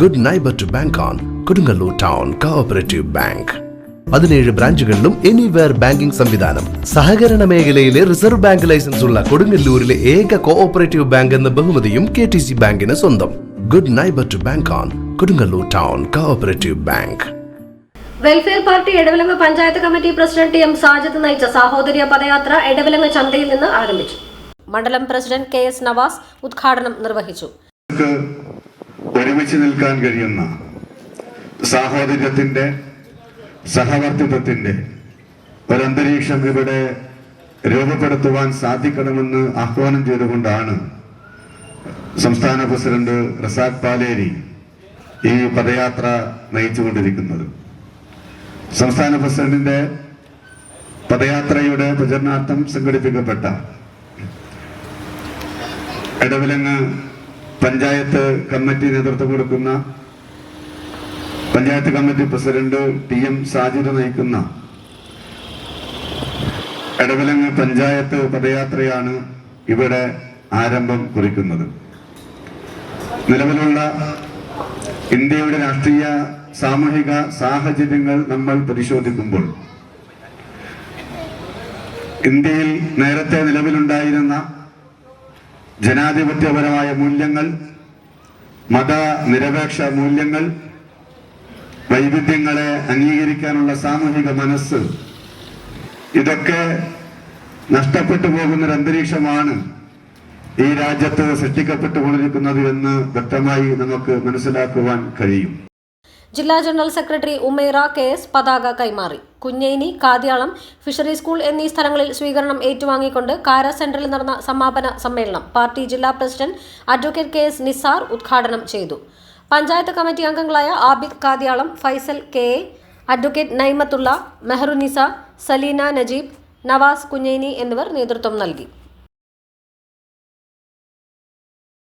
Good neighbour to bank on Kodungallur town cooperative bank പതിനേഴ് ബ്രാഞ്ചുകളിലും anywhere banking സംവിധാനം. സഹകരണ മേഖലയിലെ റിസർവ് ബാങ്ക് ലൈസൻസ് ഉള്ള കൊടുങ്ങല്ലൂരിലെ ഏക കോഓപ്പറേറ്റീവ് ബാങ്ക് എന്ന ബഹുമതിയും കെ ടി സി ബാങ്കിന് സ്വന്തം. Good neighbour to bank on Kodungallur town cooperative bank welfare party Edavilangu panchayat committee president T M Sajid നയിച്ച സാഹോദര്യ പദയാത്ര എടവിലങ്ങ് ചന്തയിൽ നിന്ന് ആരംഭിച്ചു. മണ്ഡലം പ്രസിഡന്റ് കെ എസ് നവാസ് ഉദ്ഘാടനം നിർവഹിച്ചു. ഒരുമിച്ച് നിൽക്കാൻ കഴിയുന്ന സാഹോദര്യത്തിന്റെ സഹവർത്തിത്വത്തിന്റെ ഒരന്തരീക്ഷം ഇവിടെ രൂപപ്പെടുത്തുവാൻ സാധിക്കണമെന്ന് ആഹ്വാനം ചെയ്തുകൊണ്ടാണ് സംസ്ഥാന പ്രസിഡന്റ് റസാഖ് പാലേരി ഈ പദയാത്ര നയിച്ചുകൊണ്ടിരിക്കുന്നത്. സംസ്ഥാന പ്രസിഡന്റിന്റെ പദയാത്രയുടെ പ്രചരണാർത്ഥം സംഘടിപ്പിക്കപ്പെട്ട ഇടവിലങ്ങ് പഞ്ചായത്ത് കമ്മിറ്റി നേതൃത്വം കൊടുക്കുന്ന panchayat committee president T M Sajid നയിക്കുന്ന എടവലങ്ങ് പഞ്ചായത്ത് പദയാത്രയാണ് ഇവിടെ ആരംഭം കുറിക്കുന്നത്. നിലവിലുള്ള ഇന്ത്യയുടെ രാഷ്ട്രീയ സാമൂഹിക സാഹചര്യങ്ങൾ നമ്മൾ പരിശോധിക്കുമ്പോൾ ഇന്ത്യയിൽ നേരത്തെ നിലവിലുണ്ടായിരുന്ന ജനാധിപത്യപരമായ മൂല്യങ്ങൾ മതനിരപേക്ഷ മൂല്യങ്ങൾ വൈവിധ്യങ്ങളെ അംഗീകരിക്കാനുള്ള സാമൂഹിക മനസ്സ് ഇതൊക്കെ നഷ്ടപ്പെട്ടു പോകുന്നൊരു അന്തരീക്ഷമാണ് ഈ രാജ്യത്ത് സൃഷ്ടിക്കപ്പെട്ടുകൊണ്ടിരിക്കുന്നത് എന്ന് വ്യക്തമായി നമുക്ക് മനസ്സിലാക്കുവാൻ കഴിയും. ജില്ലാ general secretary Umera K S പതാക കൈമാറി. കുഞ്ഞേനി കാതിയാളം ഫിഷറി സ്കൂൾ എന്നീ സ്ഥലങ്ങളിൽ സ്വീകരണം ഏറ്റുവാങ്ങിക്കൊണ്ട് കാര സെന്ററിൽ നടന്ന സമാപന സമ്മേളനം പാർട്ടി ജില്ലാ president advocate K S Nisar ഉദ്ഘാടനം ചെയ്തു. പഞ്ചായത്ത് കമ്മിറ്റി അംഗങ്ങളായ Abid Kathiyalam Faisal K A advocate Naimathulla Meharunnisa Saleena Najeeb Navas Kunjeni എന്നിവർ നേതൃത്വം നൽകി.